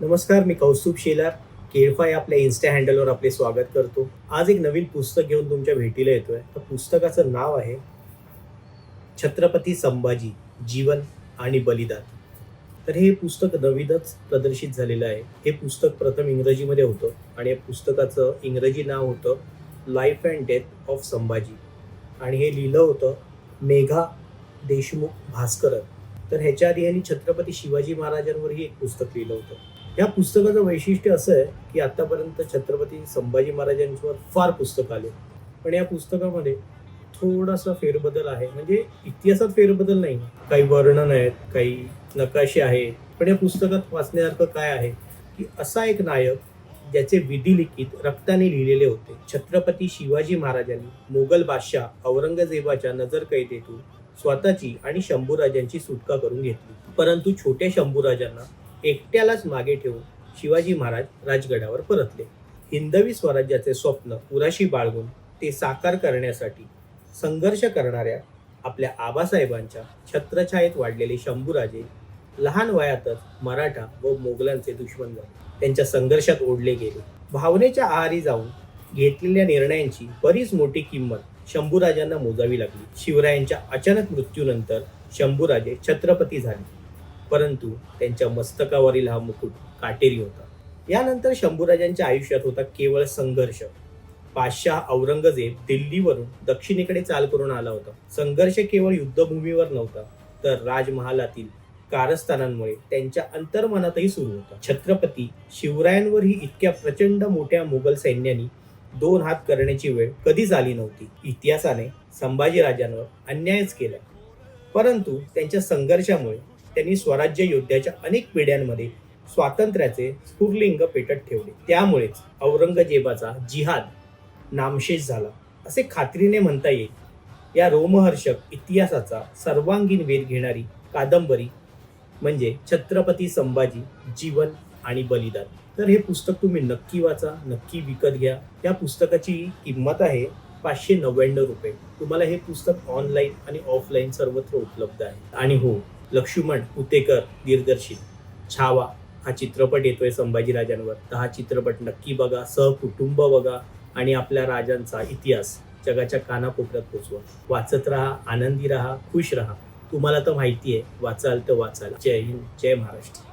नमस्कार मी कौस्तुभ शेलार. केळफा या आपल्या इन्स्टा हँडलवर आपले स्वागत करतो. आज एक नवीन पुस्तक घेऊन तुमच्या भेटीला येतोय. तर पुस्तकाचं नाव आहे छत्रपती संभाजी जीवन आणि बलिदान. तर हे पुस्तक नवीनच प्रदर्शित झालेलं आहे. हे पुस्तक प्रथम इंग्रजीमध्ये होतं आणि या पुस्तकाचं इंग्रजी नाव होतं life and death of Sambhaji. आणि हे लिहिलं होतं मेघा देशमुख भास्करन. तर ह्याच्या आधी यांनी छत्रपती शिवाजी महाराजांवरही एक पुस्तक लिहिलं होतं. या पुस्तकाचं वैशिष्ट्य असं आहे की आतापर्यंत छत्रपती संभाजी महाराजांच्यावर फार पुस्तक आले. पण या पुस्तकामध्ये थोडासा फेरबदल आहे. म्हणजे इतिहासात फेरबदल नाही. काही वर्णन आहेत काही नकाशे आहेत. पण या पुस्तकात वाचण्यासारखं काय आहे की असा एक नायक ज्याचे विधिलिखित रक्ताने लिहिलेले होते. छत्रपती शिवाजी महाराजांनी मोगल बादशाह औरंगजेबाच्या नजरकैदेतून स्वतःची आणि शंभूराजांची सुटका करून घेतली. परंतु छोट्या शंभूराजांना एकट्यालाच मागे ठेवून शिवाजी महाराज राजगडावर परतले. हिंदवी स्वराज्याचे स्वप्न उराशी बाळगून ते साकार करण्यासाठी संघर्ष करणाऱ्या आपल्या आबासाहेबांच्या छत्रछायेत वाढलेले शंभूराजे लहान वयातच मराठा व मोगलांचे दुश्मन झाले. त्यांच्या संघर्षात ओढले गेले. भावनेच्या आहारी जाऊन घेतलेल्या निर्णयांची बरीच मोठी किंमत शंभूराजांना मोजावी लागली. शिवरायांच्या अचानक मृत्यूनंतर शंभूराजे छत्रपती झाले. परंतु त्यांच्या मस्तकावरील हा मुकुट काटेरी होता. यानंतर शंभूराजांच्या आयुष्यात होता केवळ संघर्ष. बादशाह औरंगजेब दिल्लीवरून दक्षिणेकडे चाल करून आला होता. संघर्ष केवळ युद्धभूमीवर नव्हता तर राजमहालातील कारस्थानांमुळे त्यांच्या अंतर्मनातही सुरू होता. छत्रपती शिवरायांवरही इतक्या प्रचंड मोठ्या मुघल सैन्यानी दोन हात करण्याची वेळ कधीच आली नव्हती. इतिहासाने संभाजीराजांवर अन्यायच केला. परंतु त्यांच्या संघर्षामुळे त्यांनी स्वराज्य योद्ध्याच्या अनेक पिढ्यांमध्ये स्वातंत्र्याचे स्फुरलिंग पेटत ठेवले. त्यामुळेच औरंगजेबाचा जिहाद नामशेष झाला. असे खात्रीने म्हणता येईल या रोमहर्षक इतिहासाचा सर्वांगीण वेध घेणारी कादंबरी म्हणजे छत्रपती संभाजी जीवन आणि बलिदान. तर हे पुस्तक तुम्ही नक्की वाचा नक्की विकत घ्या. या पुस्तकाची किंमत आहे पाचशे नव्याण्णव रुपये. तुम्हाला हे पुस्तक ऑनलाईन आणि ऑफलाईन सर्वत्र उपलब्ध आहे. आणि हो लक्ष्मण उतेकर दिग्दर्शित. छावा हा चित्रपट येतोय संभाजीराजांवर. तर हा चित्रपट नक्की बघा सहकुटुंब बघा आणि आपल्या राजांचा इतिहास जगाच्या कानाकोपऱ्यात पोचवा. वाचत राहा आनंदी राहा खुश राहा. तुम्हाला तर माहिती आहे वाचाल तर वाचाल. जय हिंद जय महाराष्ट्र.